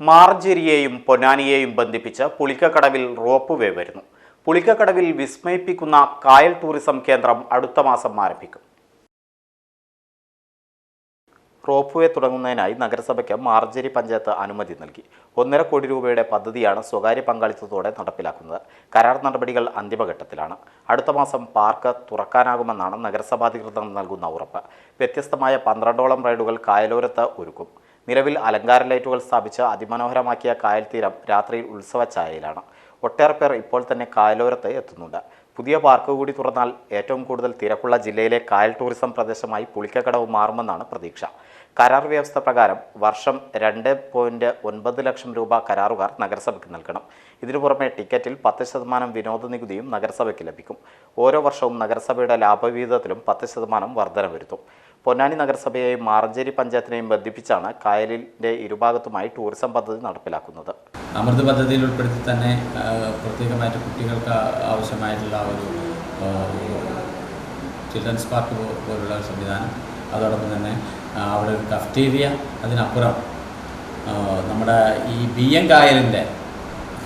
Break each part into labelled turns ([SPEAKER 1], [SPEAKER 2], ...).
[SPEAKER 1] മാർജരിയെയും പൊന്നാനിയെയും ബന്ധിപ്പിച്ച് പുളിക്കക്കടവിൽ rope way വരുന്നു. പുളിക്കക്കടവിൽ വിസ്മയിപ്പിക്കുന്ന കായൽ ടൂറിസം കേന്ദ്രം അടുത്ത മാസം ആരംഭിക്കും. റോപ്പ് വേ തുടങ്ങുന്നതിനായി നഗരസഭയ്ക്ക് മാർജരി പഞ്ചായത്ത് അനുമതി നൽകി. ഒന്നര കോടി രൂപയുടെ പദ്ധതിയാണ് സ്വകാര്യ പങ്കാളിത്തത്തോടെ നടപ്പിലാക്കുന്നത്. കരാർ നടപടികൾ അന്തിമഘട്ടത്തിലാണ്. അടുത്ത മാസം പാർക്ക് തുറക്കാനാകുമെന്നാണ് നഗരസഭാധികൃതർ നൽകുന്ന ഉറപ്പ്. വ്യത്യസ്തമായ പന്ത്രണ്ടോളം റൈഡുകൾ കായലോരത്ത് ഒരുക്കും. നിലവിൽ അലങ്കാര ലൈറ്റുകൾ സ്ഥാപിച്ച് അതിമനോഹരമാക്കിയ കായൽ തീരം രാത്രിയിൽ ഉത്സവ ഛായയിലാണ്. ഒട്ടേറെ പേർ ഇപ്പോൾ തന്നെ കായലോരത്ത് എത്തുന്നുണ്ട്. പുതിയ പാർക്ക് കൂടി തുറന്നാൽ ഏറ്റവും കൂടുതൽ തിരക്കുള്ള ജില്ലയിലെ കായൽ ടൂറിസം പ്രദേശമായി പുളിക്കക്കടവ് മാറുമെന്നാണ് പ്രതീക്ഷ. കരാർ വ്യവസ്ഥ പ്രകാരം വർഷം രണ്ട് പോയിന്റ് ഒൻപത് ലക്ഷം രൂപ കരാറുകാർ നഗരസഭയ്ക്ക് നൽകണം. ഇതിനു പുറമെ ടിക്കറ്റിൽ പത്ത് ശതമാനം വിനോദ നികുതിയും നഗരസഭയ്ക്ക് ലഭിക്കും. ഓരോ വർഷവും നഗരസഭയുടെ ലാഭവിഹിതത്തിലും പത്ത് ശതമാനം വർധന വരുത്തും പൊന്നാനി നഗരസഭയെയും മാറഞ്ചേരി പഞ്ചായത്തിനെയും ബന്ധിപ്പിച്ചാണ് കായലിന്റെ ഇരുഭാഗത്തുമായി ടൂറിസം പദ്ധതി നടപ്പിലാക്കുന്നത്.
[SPEAKER 2] അമൃത് പദ്ധതിയിൽ ഉൾപ്പെടുത്തി തന്നെ പ്രത്യേകമായിട്ട് കുട്ടികൾക്ക് ആവശ്യമായിട്ടുള്ള ഒരു ചിൽഡ്രൻസ് പാർക്ക് പോലുള്ള സംവിധാനം. അതോടൊപ്പം തന്നെ അവിടെ ഒരു കഫ്റ്റീരിയ അതിനപ്പുറം നമ്മുടെ ഈ ബി എം കായലിന്റെ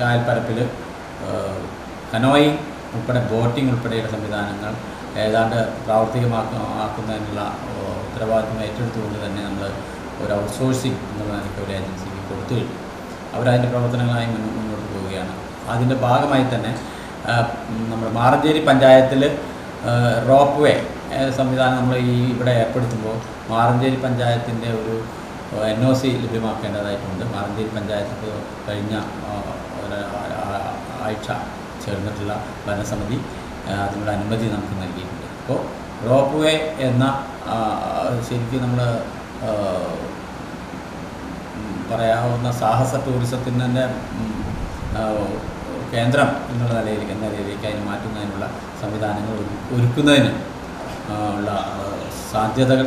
[SPEAKER 2] കായൽപ്പരപ്പിൽ കനോയിങ് ഉൾപ്പെടെ ബോട്ടിംഗ് ഉൾപ്പെടെയുള്ള സംവിധാനങ്ങൾ ഏതാണ്ട് പ്രാവർത്തികമാക്കുന്നതിനുള്ള ഉത്തരവാദിത്വം ഏറ്റെടുത്തുകൊണ്ട് തന്നെ നമ്മൾ ഒരു ഔട്ട്സോഴ്സിംഗ് എന്നുള്ള നിലയ്ക്ക് ഒരു ഏജൻസിക്ക് കൊടുത്തു കഴിഞ്ഞു. അവരതിന്റെ പ്രവർത്തനങ്ങളായി മുന്നോട്ട് പോവുകയാണ്. അതിന്റെ ഭാഗമായി തന്നെ നമ്മുടെ മാറഞ്ചേരി പഞ്ചായത്തിൽ റോപ്പ് വേ സംവിധാനം നമ്മൾ ഈ ഇവിടെ ഏർപ്പെടുത്തുമ്പോൾ മാറഞ്ചേരി പഞ്ചായത്തിന്റെ ഒരു എൻ ഒ സി ലഭ്യമാക്കേണ്ടതായിട്ടുണ്ട്. മാറഞ്ചേരി പഞ്ചായത്ത് കഴിഞ്ഞ ആഴ്ച ചേർന്നിട്ടുള്ള ഭരണസമിതി അതിനുള്ള അനുമതി നമുക്ക് നൽകിയിട്ടുണ്ട്. അപ്പോൾ റോപ്പ് വേ എന്ന ശരിക്കും നമ്മൾ പറയാവുന്ന സാഹസ ടൂറിസത്തിന്റെ കേന്ദ്രം എന്നുള്ള നിലയിലേക്ക് എന്ന നിലയിലേക്ക് അതിന് മാറ്റുന്നതിനുള്ള സംവിധാനങ്ങൾ ഒരു- ഒരുക്കുന്നതിന് ഉള്ള സാധ്യതകൾ